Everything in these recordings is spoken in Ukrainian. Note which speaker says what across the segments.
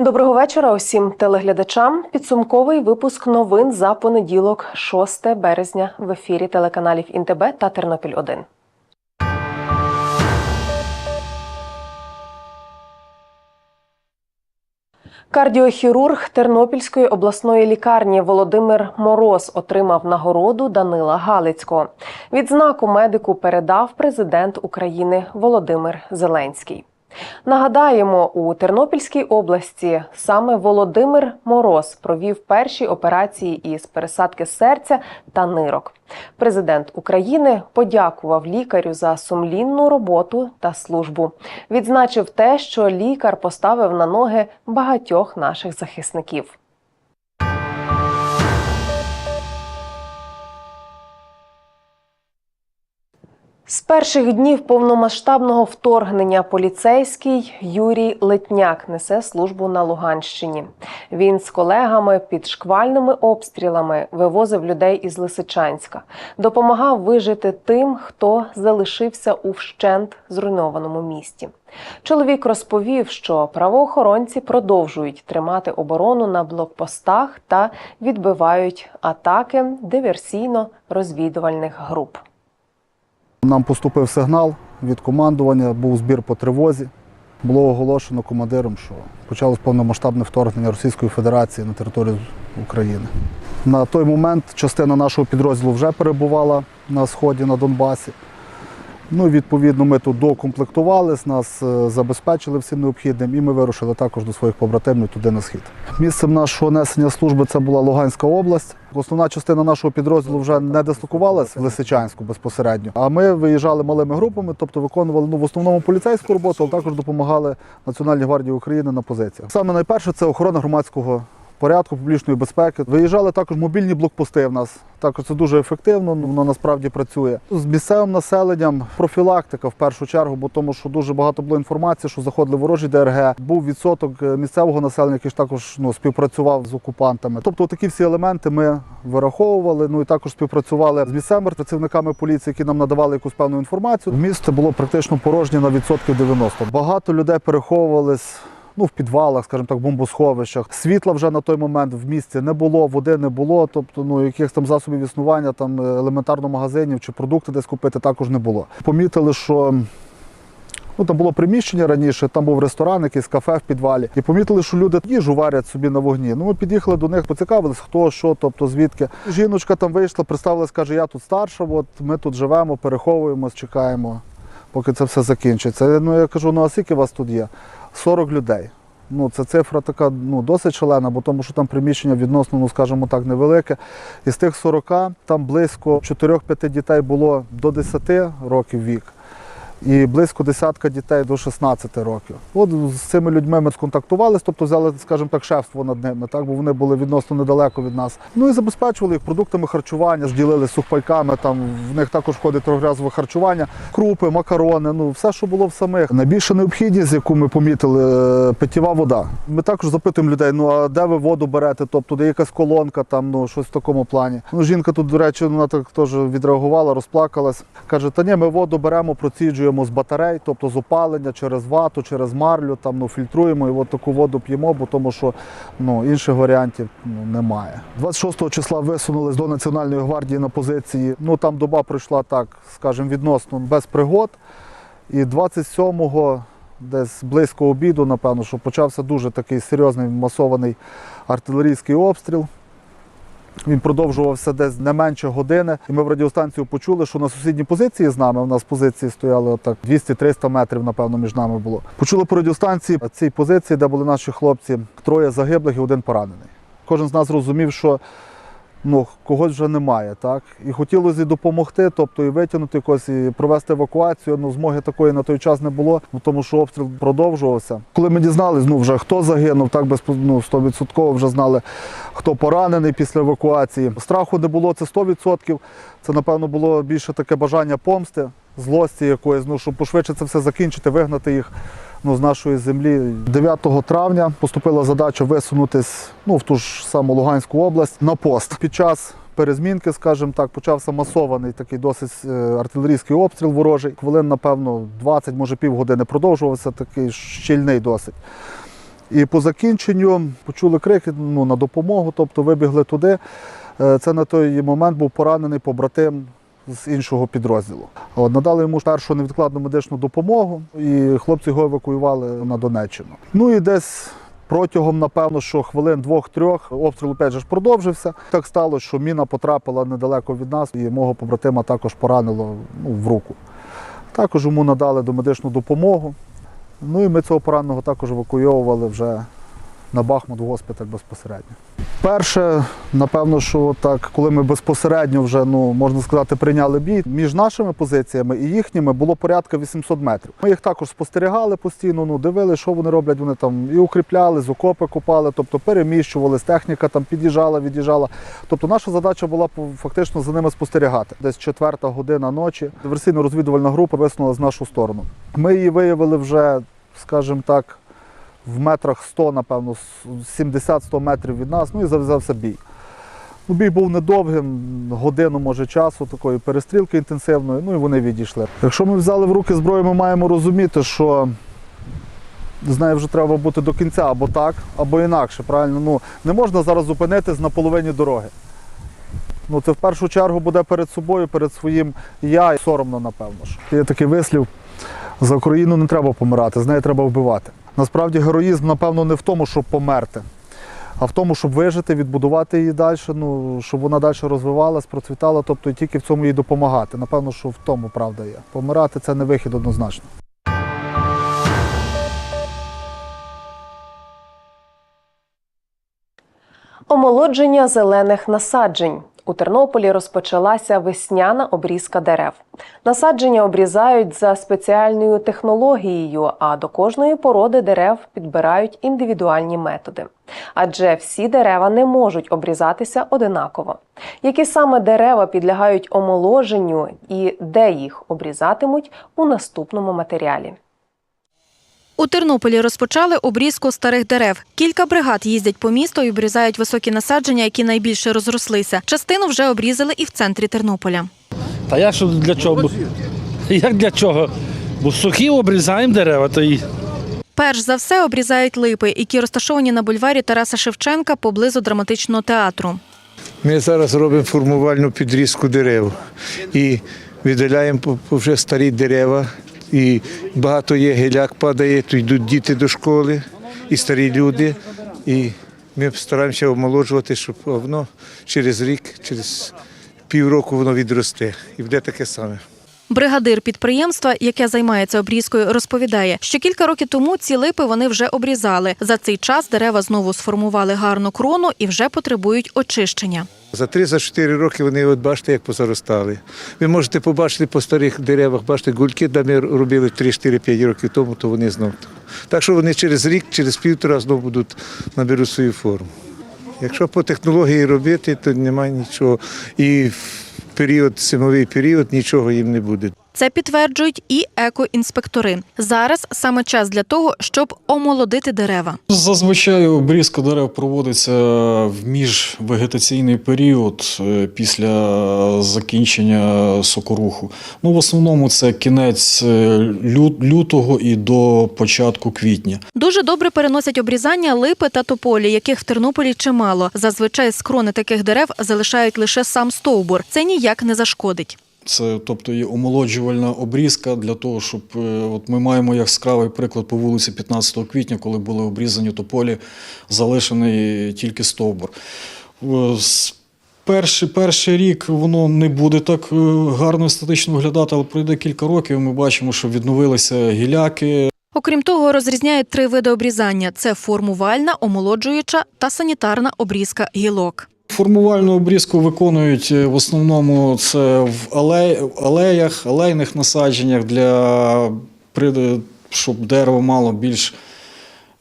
Speaker 1: Доброго вечора усім телеглядачам. Підсумковий випуск новин за понеділок, 6 березня, в ефірі телеканалів Інтебе та Тернопіль 1 Кардіохірург Тернопільської обласної лікарні Володимир Мороз отримав нагороду Данила Галицького. Відзнаку медику передав президент України Володимир Зеленський. Нагадаємо, у Тернопільській області саме Володимир Мороз провів перші операції із пересадки серця та нирок. Президент України подякував лікарю за сумлінну роботу та службу. Відзначив те, що лікар поставив на ноги багатьох наших захисників. З перших днів повномасштабного вторгнення поліцейський Юрій Летняк несе службу на Луганщині. Він з колегами під шквальними обстрілами вивозив людей із Лисичанська, допомагав вижити тим, хто залишився у вщент зруйнованому місті. Чоловік розповів, що правоохоронці продовжують тримати оборону на блокпостах та відбивають атаки диверсійно-розвідувальних груп.
Speaker 2: Нам поступив сигнал від командування, був збір по тривозі. Було оголошено командиром, що почалось повномасштабне вторгнення Російської Федерації на територію України. На той момент частина нашого підрозділу вже перебувала на сході на Донбасі. Ну, відповідно, ми тут докомплектувались, нас е, забезпечили всім необхідним, і ми вирушили також до своїх побратимів туди на схід. Місцем нашого несення служби це була Луганська область. Основна частина нашого підрозділу вже не дислокувалась в Лисичанську безпосередньо. А ми виїжджали малими групами, тобто виконували ну, в основному поліцейську роботу, але також допомагали Національній гвардії України на позиціях. Саме найперше це охорона громадського порядку, публічної безпеки. Виїжджали також мобільні блокпости в нас. Також це дуже ефективно, ну, воно насправді працює. З місцевим населенням профілактика в першу чергу, бо тому що дуже багато було інформації, що заходили ворожі ДРГ. Був відсоток е, місцевого населення, який ж також ну, співпрацював з окупантами. Тобто такі всі елементи ми вираховували. Ну і також співпрацювали з місцевими працівниками поліції, які нам надавали якусь певну інформацію. Місто було практично порожнє на відсотків 90. Багато людей переховувались ну, в підвалах, скажімо так, бомбосховищах. Світла вже на той момент в місті не було, води не було, тобто ну, якихось там засобів існування, там е, елементарно магазинів чи продукти десь купити також не було. Помітили, що Ну, там було приміщення раніше, там був ресторан, якийсь кафе в підвалі. І помітили, що люди їжу варять собі на вогні. Ну, ми під'їхали до них, поцікавились, хто, що, тобто звідки. Жіночка там вийшла, представилась, каже, я тут старша, от ми тут живемо, переховуємось, чекаємо, поки це все закінчиться. Ну, я кажу, ну а скільки вас тут є? 40 людей. Ну, це цифра така ну, досить шалена, бо тому що там приміщення відносно, ну скажімо так, невелике. Із тих 40 там близько 4-5 дітей було до 10 років вік. І близько десятка дітей до 16 років. От з цими людьми ми сконтактувалися, тобто взяли, скажімо так, шефство над ними, так, бо вони були відносно недалеко від нас. Ну і забезпечували їх продуктами харчування, зділили сухпайками, там в них також входить трьохразове харчування, крупи, макарони, ну все, що було в самих. Найбільша необхідність, яку ми помітили, е, питєва вода. Ми також запитуємо людей, ну а де ви воду берете? Тобто, де якась колонка, там ну щось в такому плані. Ну, жінка тут, до речі, вона так теж відреагувала, розплакалась. Каже, та ні, ми воду беремо, проціджуємо з батарей, тобто з опалення через вату, через марлю, там ну фільтруємо і от таку воду п'ємо, бо тому що ну інших варіантів ну, немає. 26 числа висунулись до Національної гвардії на позиції. Ну там доба пройшла так, скажімо, відносно без пригод. І 27-го, десь близько обіду, напевно, що почався дуже такий серйозний масований артилерійський обстріл. Він продовжувався десь не менше години. І ми в радіостанцію почули, що на сусідній позиції з нами, у нас позиції стояли отак 200-300 метрів, напевно, між нами було. Почули по радіостанції цій позиції, де були наші хлопці, троє загиблих і один поранений. Кожен з нас розумів, що ну, когось вже немає. Так? І хотілося і допомогти, тобто і витягнути когось, і провести евакуацію. Ну, змоги такої на той час не було, ну, тому що обстріл продовжувався. Коли ми дізналися, ну, вже хто загинув, так без ну, 100% вже знали, хто поранений після евакуації. Страху не було, це 100%. Це, напевно, було більше таке бажання помсти, злості якоїсь, ну, щоб пошвидше це все закінчити, вигнати їх ну, з нашої землі. 9 травня поступила задача висунутись ну, в ту ж саму Луганську область на пост. Під час перезмінки, скажімо так, почався масований такий досить е, артилерійський обстріл ворожий. Хвилин, напевно, 20, може півгодини продовжувався, такий щільний досить. І по закінченню почули крики ну, на допомогу, тобто вибігли туди. Е, Це на той момент був поранений побратим з іншого підрозділу. От, надали йому першу невідкладну медичну допомогу, і хлопці його евакуювали на Донеччину. Ну і десь протягом, напевно, що хвилин двох-трьох обстріл опять же продовжився. Так сталося, що міна потрапила недалеко від нас, і мого побратима також поранило ну, в руку. Також йому надали домедичну допомогу. Ну і ми цього пораненого також евакуйовували вже на Бахмут госпіталь безпосередньо. Перше, напевно, що так, коли ми безпосередньо вже, ну можна сказати, прийняли бій, між нашими позиціями і їхніми було порядка 800 метрів. Ми їх також спостерігали постійно, ну дивили, що вони роблять. Вони там і укріпляли, з окопи копали, тобто переміщувались, техніка там під'їжджала, від'їжджала. Тобто наша задача була фактично за ними спостерігати. Десь четверта година ночі. Диверсійно-розвідувальна група висунула з нашу сторону. Ми її виявили вже, скажімо так, в метрах 100, напевно, 70-100 метрів від нас, ну і зав'язався бій. Ну, бій був недовгим, годину, може, часу, такої перестрілки інтенсивної, ну і вони відійшли. Якщо ми взяли в руки зброю, ми маємо розуміти, що з нею вже треба бути до кінця або так, або інакше. Правильно? Ну, не можна зараз зупинитись на половині дороги. Ну, це в першу чергу буде перед собою, перед своїм я соромно, напевно. ж. Є такий вислів: за Україну не треба помирати, з нею треба вбивати. Насправді героїзм, напевно, не в тому, щоб померти, а в тому, щоб вижити, відбудувати її далі, ну, щоб вона далі розвивалась, процвітала, тобто і тільки в цьому їй допомагати. Напевно, що в тому правда є. Помирати це не вихід однозначно.
Speaker 1: Омолодження зелених насаджень. У Тернополі розпочалася весняна обрізка дерев. Насадження обрізають за спеціальною технологією, а до кожної породи дерев підбирають індивідуальні методи. Адже всі дерева не можуть обрізатися одинаково. Які саме дерева підлягають омоложенню і де їх обрізатимуть у наступному матеріалі.
Speaker 3: У Тернополі розпочали обрізку старих дерев. Кілька бригад їздять по місту і обрізають високі насадження, які найбільше розрослися. Частину вже обрізали і в центрі Тернополя.
Speaker 4: Та як що для чого? Як для чого? Бо сухі обрізаємо дерева, то і
Speaker 3: Перш за все обрізають липи, які розташовані на бульварі Тараса Шевченка поблизу драматичного театру.
Speaker 5: Ми зараз робимо формувальну підрізку дерев і по вже старі дерева. І багато є геляк падає, то йдуть діти до школи і старі люди. І ми стараємося омолоджувати, щоб воно через рік, через півроку воно відросте. І буде таке саме.
Speaker 3: Бригадир підприємства, яке займається обрізкою, розповідає, що кілька років тому ці липи вони вже обрізали. За цей час дерева знову сформували гарну крону і вже потребують очищення.
Speaker 5: За три, за чотири роки вони, от бачите, як позаростали. Ви можете побачити по старих деревах, бачите, гульки, де ми робили 3-4-5 років тому, то вони знов. Так що вони через рік, через півтора знов будуть наберуть свою форму. Якщо по технології робити, то немає нічого. І в період, зимовий період нічого їм не буде.
Speaker 3: Це підтверджують і екоінспектори. Зараз саме час для того, щоб омолодити дерева.
Speaker 6: Зазвичай обрізка дерев проводиться в міжвегетаційний період е, після закінчення сокоруху. Ну, в основному це кінець е, лютого і до початку квітня.
Speaker 3: Дуже добре переносять обрізання липи та тополі, яких в Тернополі чимало. Зазвичай з крони таких дерев залишають лише сам стовбур. Це ніяк не зашкодить.
Speaker 6: Це тобто є омолоджувальна обрізка для того, щоб е, от ми маємо яскравий приклад по вулиці 15 квітня, коли були обрізані тополі, залишений тільки стовбур. Е, Перший, перший рік воно не буде так е, гарно естетично виглядати, але пройде кілька років. Ми бачимо, що відновилися гіляки,
Speaker 3: Окрім того, розрізняють три види обрізання: це формувальна, омолоджуюча та санітарна обрізка гілок.
Speaker 6: Формувальну обрізку виконують е, в основному це в алеях, алейних насадженнях для щоб дерево мало більш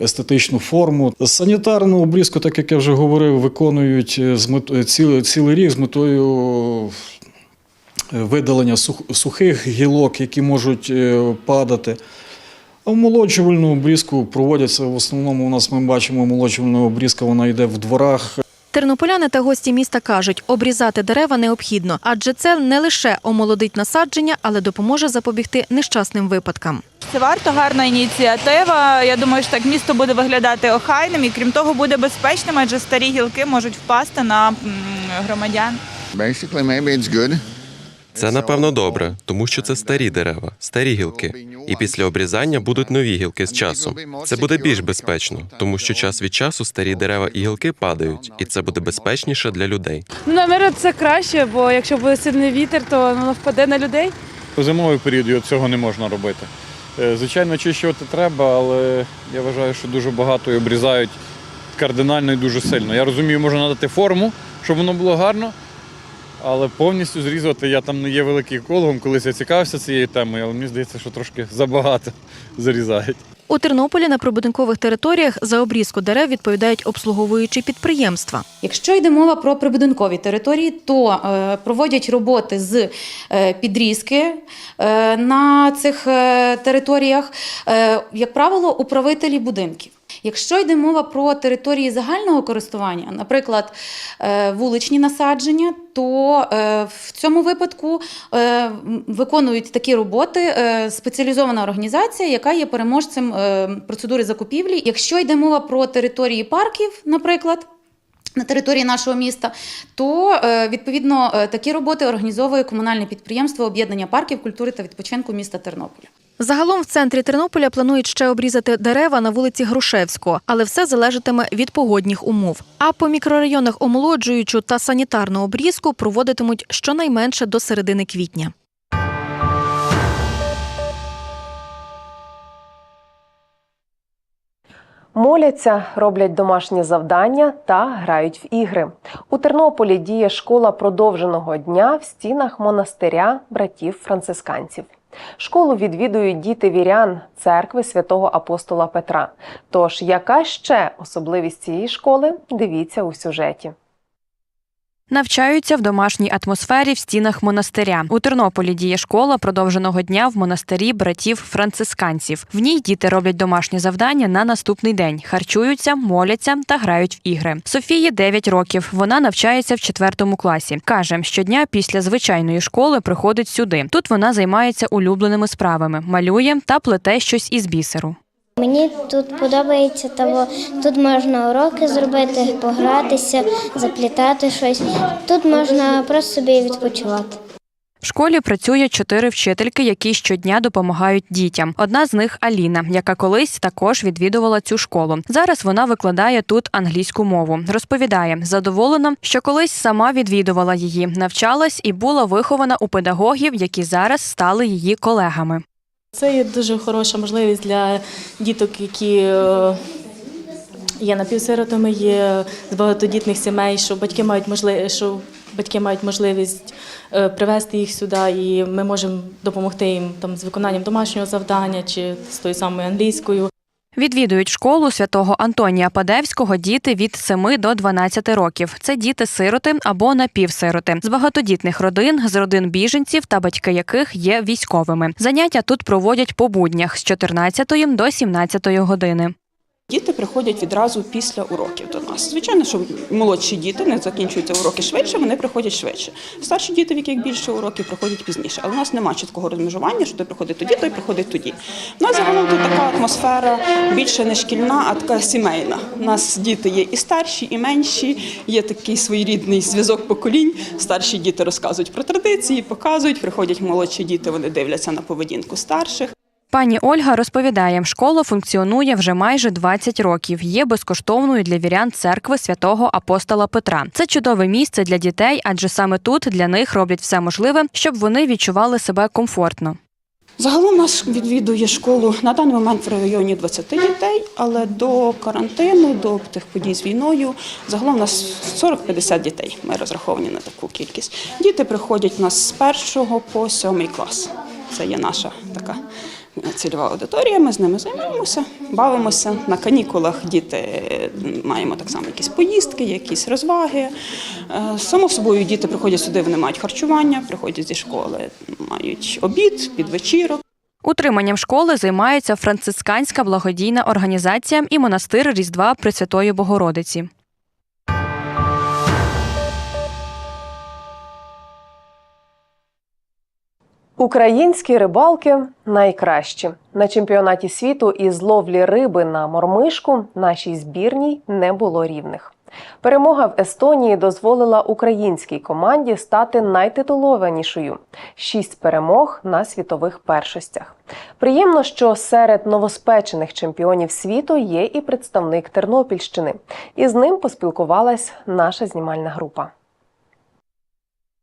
Speaker 6: естетичну форму. Санітарну обрізку, так як я вже говорив, виконують е, е, цілий, цілий рік з метою видалення сухих гілок, які можуть падати. А омолоджувальну обрізку проводяться в основному. У нас ми бачимо омолоджувальна обрізка, вона йде в дворах.
Speaker 7: Тернополяни та гості міста кажуть, обрізати дерева необхідно, адже це не лише омолодить насадження, але допоможе запобігти нещасним випадкам.
Speaker 8: Це варто гарна ініціатива. Я думаю, що так місто буде виглядати охайним і крім того буде безпечним, адже старі гілки можуть впасти на громадян.
Speaker 9: Basically, maybe it's good.
Speaker 10: Це напевно добре, тому що це старі дерева, старі гілки. І після обрізання будуть нові гілки з часом. Це буде більш безпечно, тому що час від часу старі дерева і гілки падають, і це буде безпечніше для людей.
Speaker 11: Ну, намір це краще, бо якщо буде сильний вітер, то воно впаде на людей.
Speaker 12: У зимовий період цього не можна робити. Е, Звичайно, очищувати треба, але я вважаю, що дуже багато і обрізають кардинально і дуже сильно. Я розумію, можна надати форму, щоб воно було гарно, але повністю зрізувати я там не є великий екологом, колись я цікавився цією темою, але мені здається, що трошки забагато зарізають.
Speaker 7: У Тернополі на прибудинкових територіях за обрізку дерев відповідають обслуговуючі підприємства.
Speaker 13: Якщо йде мова про прибудинкові території, то е, проводять роботи з е, підрізки е, на цих е, територіях, е, як правило, управителі будинків. Якщо йде мова про території загального користування, наприклад, е, вуличні насадження, то е, в цьому випадку е, виконують такі роботи спеціалізована організація, яка є переможцем процедури закупівлі. Якщо йде мова про території парків, наприклад. На території нашого міста, то відповідно такі роботи організовує комунальне підприємство об'єднання парків культури та відпочинку міста Тернополя.
Speaker 7: Загалом в центрі Тернополя планують ще обрізати дерева на вулиці Грушевського, але все залежатиме від погодних умов. А по мікрорайонах омолоджуючу та санітарну обрізку проводитимуть щонайменше до середини квітня.
Speaker 1: Моляться, роблять домашні завдання та грають в ігри. У Тернополі діє школа продовженого дня в стінах монастиря братів францисканців. Школу відвідують діти вірян церкви святого апостола Петра. Тож, яка ще особливість цієї школи? Дивіться у сюжеті.
Speaker 7: Навчаються в домашній атмосфері в стінах монастиря. У Тернополі діє школа продовженого дня в монастирі братів францисканців. В ній діти роблять домашні завдання на наступний день, харчуються, моляться та грають в ігри. Софії 9 років. Вона навчається в четвертому класі. каже, щодня після звичайної школи приходить сюди. Тут вона займається улюбленими справами, малює та плете щось із бісеру.
Speaker 14: Мені тут подобається того. Тут можна уроки зробити, погратися, заплітати щось. Тут можна просто собі відпочивати.
Speaker 7: В школі працює чотири вчительки, які щодня допомагають дітям. Одна з них Аліна, яка колись також відвідувала цю школу. Зараз вона викладає тут англійську мову. Розповідає, задоволена, що колись сама відвідувала її, навчалась і була вихована у педагогів, які зараз стали її колегами.
Speaker 11: Це є дуже хороша можливість для діток, які е, є напівсиротами, є з багатодітних сімей, що батьки мають можливість, що батьки мають можливість е, привезти їх сюди, і ми можемо допомогти їм там з виконанням домашнього завдання чи з тою самою англійською.
Speaker 7: Відвідують школу святого Антонія Падевського діти від 7 до 12 років. Це діти-сироти або напівсироти з багатодітних родин, з родин біженців та батьки яких є військовими. Заняття тут проводять по буднях з 14 до 17 години.
Speaker 15: Діти приходять відразу після уроків до нас. Звичайно, що молодші діти не закінчуються уроки швидше, вони приходять швидше. Старші діти, в яких більше уроків, приходять пізніше. Але у нас немає чіткого розмежування, що той приходить тоді, той приходить тоді. У нас загалом тут така атмосфера більше не шкільна, а така сімейна. У нас діти є і старші, і менші. Є такий своєрідний зв'язок поколінь. Старші діти розказують про традиції, показують. Приходять молодші діти, вони дивляться на поведінку старших.
Speaker 7: Пані Ольга розповідає, школа функціонує вже майже 20 років. Є безкоштовною для вірян церкви святого апостола Петра. Це чудове місце для дітей, адже саме тут для них роблять все можливе, щоб вони відчували себе комфортно.
Speaker 15: Загалом нас відвідує школу на даний момент в районі 20 дітей, але до карантину, до тих подій з війною, загалом у нас 40-50 дітей. Ми розраховані на таку кількість. Діти приходять у нас з першого по сьомий клас. Це є наша така цільова аудиторія. Ми з ними займаємося, бавимося. На канікулах діти маємо так само якісь поїздки, якісь розваги. Е, Само собою діти приходять сюди, вони мають харчування, приходять зі школи, мають обід, підвечірок.
Speaker 16: Утриманням школи займається францисканська благодійна організація і монастир Різдва Пресвятої Богородиці.
Speaker 1: Українські рибалки найкращі на чемпіонаті світу із ловлі риби на мормишку нашій збірній не було рівних. Перемога в Естонії дозволила українській команді стати найтитулованішою шість перемог на світових першостях. Приємно, що серед новоспечених чемпіонів світу є і представник Тернопільщини, і з ним поспілкувалась наша знімальна група.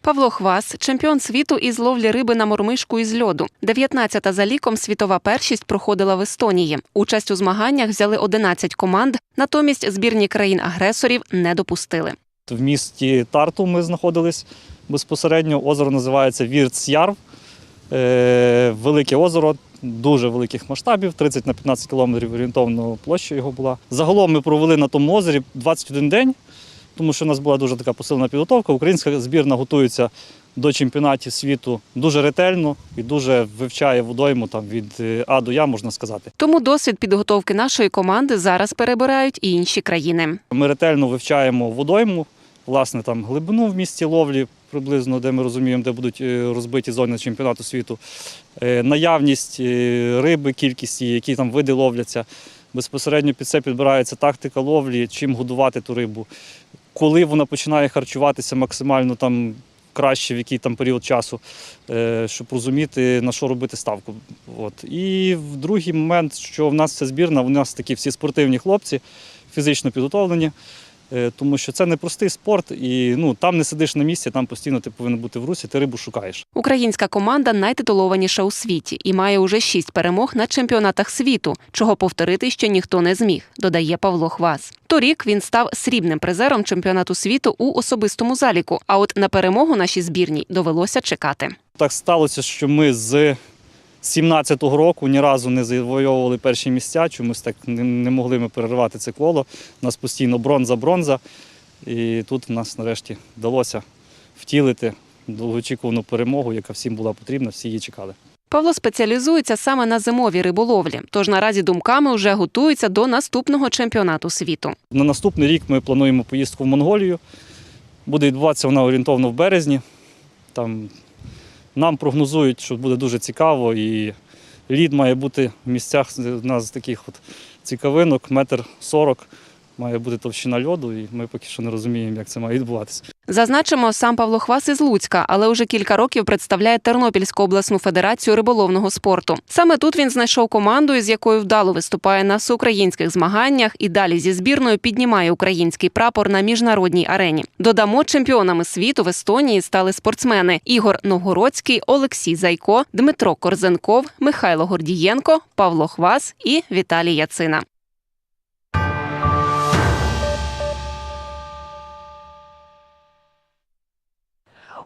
Speaker 16: Павло Хвас, чемпіон світу із ловлі риби на мормишку із льоду. 19-та за ліком світова першість проходила в Естонії. Участь у змаганнях взяли 11 команд, натомість збірні країн-агресорів не допустили.
Speaker 17: В місті Тарту ми знаходились безпосередньо. Озеро називається Вірцярв. Е, велике озеро, дуже великих масштабів, 30 на 15 кілометрів орієнтовно площа його була. Загалом ми провели на тому озері 21 день, тому що у нас була дуже така посилена підготовка. Українська збірна готується до чемпіонатів світу дуже ретельно і дуже вивчає водойму там від е, А до Я, можна сказати.
Speaker 16: Тому досвід підготовки нашої команди зараз перебирають і інші країни.
Speaker 17: Ми ретельно вивчаємо водойму, власне, там глибину в місті ловлі, приблизно, де ми розуміємо, де будуть е, розбиті зони чемпіонату світу, е, наявність риби, кількість, її, які там види ловляться. Безпосередньо під це підбирається тактика ловлі, чим годувати ту рибу, коли вона починає харчуватися максимально там. Краще в який там період часу, е, щоб розуміти, на що робити ставку. От. І в другий момент, що в нас ця збірна, у нас такі всі спортивні хлопці, фізично підготовлені, тому що це не простий спорт, і ну, там не сидиш на місці, там постійно ти повинен бути в русі, ти рибу шукаєш.
Speaker 16: Українська команда найтитулованіша у світі і має уже шість перемог на чемпіонатах світу, чого повторити ще ніхто не зміг, додає Павло Хвас. Торік він став срібним призером чемпіонату світу у особистому заліку. А от на перемогу нашій збірній довелося чекати.
Speaker 17: Так сталося, що ми з 17-го року ні разу не завойовували перші місця, чомусь так не, могли ми перервати це коло. У нас постійно бронза, бронза. І тут в нас нарешті вдалося втілити довгоочікувану перемогу, яка всім була потрібна, всі її чекали.
Speaker 16: Павло спеціалізується саме на зимовій риболовлі, тож наразі думками вже готується до наступного чемпіонату світу.
Speaker 17: На наступний рік ми плануємо поїздку в Монголію. Буде відбуватися вона орієнтовно в березні. Там нам прогнозують, що буде дуже цікаво, і лід має бути в місцях у нас таких от цікавинок, метр сорок має бути товщина льоду, і ми поки що не розуміємо, як це має відбуватися.
Speaker 16: Зазначимо, сам Павло Хвас із Луцька, але уже кілька років представляє Тернопільську обласну федерацію риболовного спорту. Саме тут він знайшов команду, із якою вдало виступає на всеукраїнських змаганнях і далі зі збірною піднімає український прапор на міжнародній арені. Додамо, чемпіонами світу в Естонії стали спортсмени Ігор Новгородський, Олексій Зайко, Дмитро Корзенков, Михайло Гордієнко, Павло Хвас і Віталій Яцина.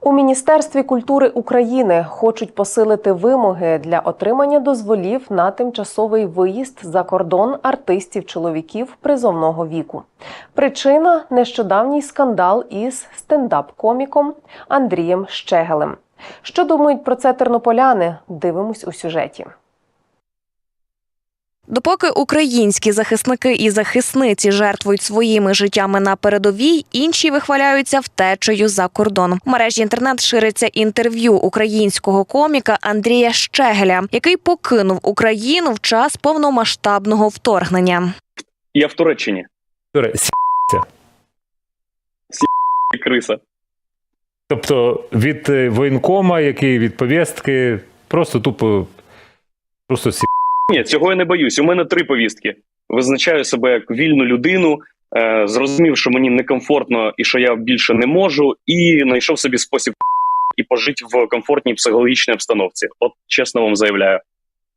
Speaker 1: У Міністерстві культури України хочуть посилити вимоги для отримання дозволів на тимчасовий виїзд за кордон артистів чоловіків призовного віку. Причина нещодавній скандал із стендап-коміком Андрієм Щегелем. Що думають про це тернополяни? Дивимось у сюжеті.
Speaker 18: Допоки українські захисники і захисниці жертвують своїми життями на передовій, інші вихваляються втечею за кордон. В мережі інтернет шириться інтерв'ю українського коміка Андрія Щегеля, який покинув Україну в час повномасштабного вторгнення.
Speaker 19: Я в Туреччині. Криса.
Speaker 20: Тобто від е, воєнкома, який від повістки, просто тупо просто сі.
Speaker 19: Ні, цього я не боюсь. У мене три повістки. Визначаю себе як вільну людину, е, зрозумів, що мені некомфортно і що я більше не можу, і знайшов собі спосіб. і пожити в комфортній психологічній обстановці. От чесно вам заявляю.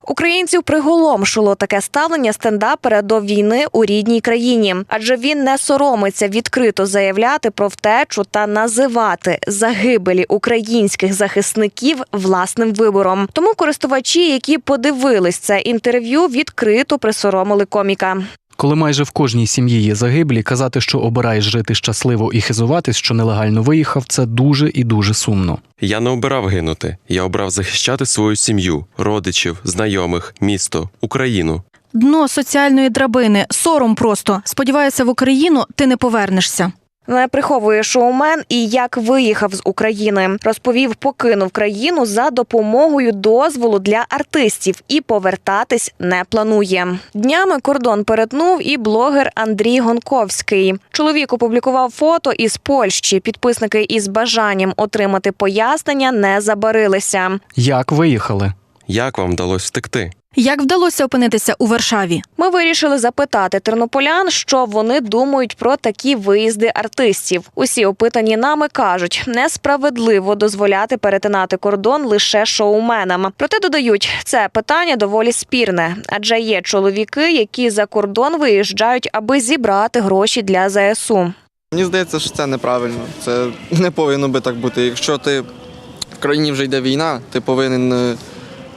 Speaker 18: Українців приголомшило таке ставлення стендапера до війни у рідній країні, адже він не соромиться відкрито заявляти про втечу та називати загибелі українських захисників власним вибором. Тому користувачі, які подивились це інтерв'ю, відкрито присоромили коміка.
Speaker 21: Коли майже в кожній сім'ї є загиблі, казати, що обираєш жити щасливо і хизуватись, що нелегально виїхав, це дуже і дуже сумно.
Speaker 10: Я не обирав гинути. Я обрав захищати свою сім'ю, родичів, знайомих, місто, Україну.
Speaker 3: Дно соціальної драбини, сором просто. Сподіваюся, в Україну ти не повернешся.
Speaker 18: Не приховує шоумен і як виїхав з України. Розповів, покинув країну за допомогою дозволу для артистів і повертатись не планує. Днями кордон перетнув і блогер Андрій Гонковський. Чоловік опублікував фото із Польщі. Підписники із бажанням отримати пояснення не забарилися.
Speaker 21: Як виїхали?
Speaker 10: Як вам вдалося втекти?
Speaker 3: Як вдалося опинитися у Варшаві?
Speaker 18: Ми вирішили запитати тернополян, що вони думають про такі виїзди артистів. Усі опитані нами кажуть, несправедливо дозволяти перетинати кордон лише шоуменам. Проте додають, це питання доволі спірне, адже є чоловіки, які за кордон виїжджають, аби зібрати гроші для ЗСУ.
Speaker 22: Мені здається, що це неправильно. Це не повинно би так бути. Якщо ти в країні вже йде війна, ти повинен е,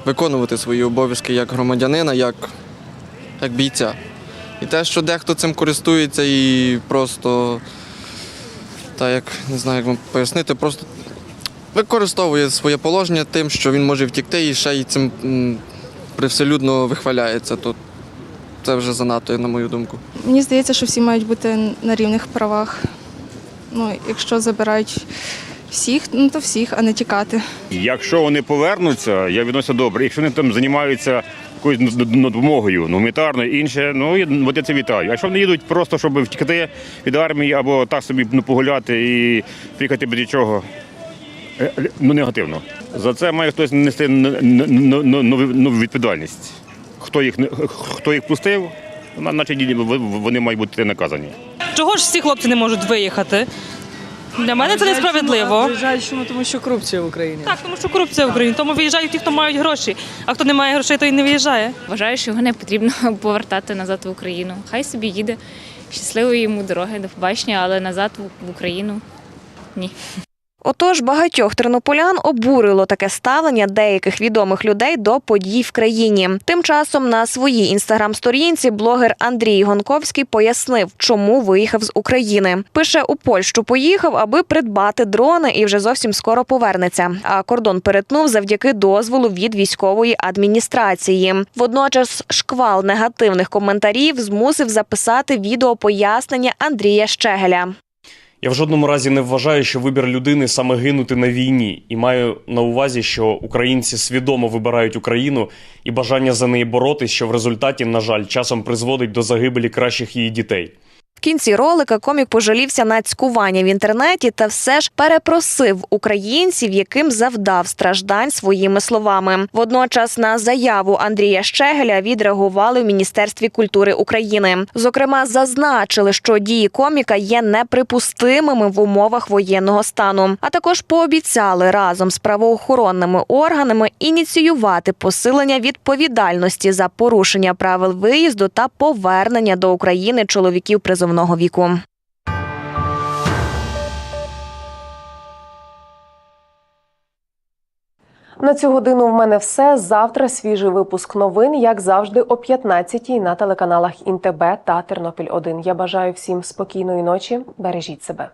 Speaker 22: виконувати свої обов'язки як громадянина, як, як бійця. І те, що дехто цим користується і просто, та як не знаю, як вам пояснити, просто використовує своє положення тим, що він може втікти і ще й цим привселюдно вихваляється, то це вже занадто, на мою думку.
Speaker 23: Мені здається, що всі мають бути на рівних правах. Ну, якщо забирають всіх, ну то всіх, а не тікати.
Speaker 24: Якщо вони повернуться, я відносся добре. Якщо вони там займаються якоюсь допомогою, ну, гуманітарною, інше, ну от я це вітаю. А якщо вони їдуть просто, щоб втікти від армії або так собі ну, погуляти і приїхати без нічого, е, е, ну негативно. За це має хтось нести н- н- н- н- ну, відповідальність. Хто їх не- хто їх пустив, на- значить вони мають бути наказані.
Speaker 25: Чого ж всі хлопці не можуть виїхати? Для мене це несправедливо.
Speaker 26: Виїжджають чому, тому що корупція в Україні.
Speaker 25: Так, тому що корупція в Україні. Тому виїжджають ті, хто мають гроші, а хто не має грошей, той не виїжджає.
Speaker 27: Вважаю, що його не потрібно повертати назад в Україну. Хай собі їде. Щасливої йому дороги, до побачення, але назад в Україну ні.
Speaker 18: Отож, багатьох тернополян обурило таке ставлення деяких відомих людей до подій в країні. Тим часом на своїй інстаграм-сторінці блогер Андрій Гонковський пояснив, чому виїхав з України. Пише у Польщу поїхав, аби придбати дрони, і вже зовсім скоро повернеться. А кордон перетнув завдяки дозволу від військової адміністрації. Водночас шквал негативних коментарів змусив записати відео пояснення Андрія Щегеля.
Speaker 28: Я в жодному разі не вважаю, що вибір людини саме гинути на війні, і маю на увазі, що українці свідомо вибирають Україну і бажання за неї боротись, що в результаті, на жаль, часом призводить до загибелі кращих її дітей.
Speaker 18: В кінці ролика комік пожалівся на цькування в інтернеті та все ж перепросив українців, яким завдав страждань своїми словами. Водночас на заяву Андрія Щегеля відреагували в Міністерстві культури України. Зокрема, зазначили, що дії коміка є неприпустимими в умовах воєнного стану, а також пообіцяли разом з правоохоронними органами ініціювати посилення відповідальності за порушення правил виїзду та повернення до України чоловіків призовного віку.
Speaker 1: На цю годину в мене все. Завтра свіжий випуск новин, як завжди, о 15-й на телеканалах Інтебе та Тернопіль 1. Я бажаю всім спокійної ночі. Бережіть себе.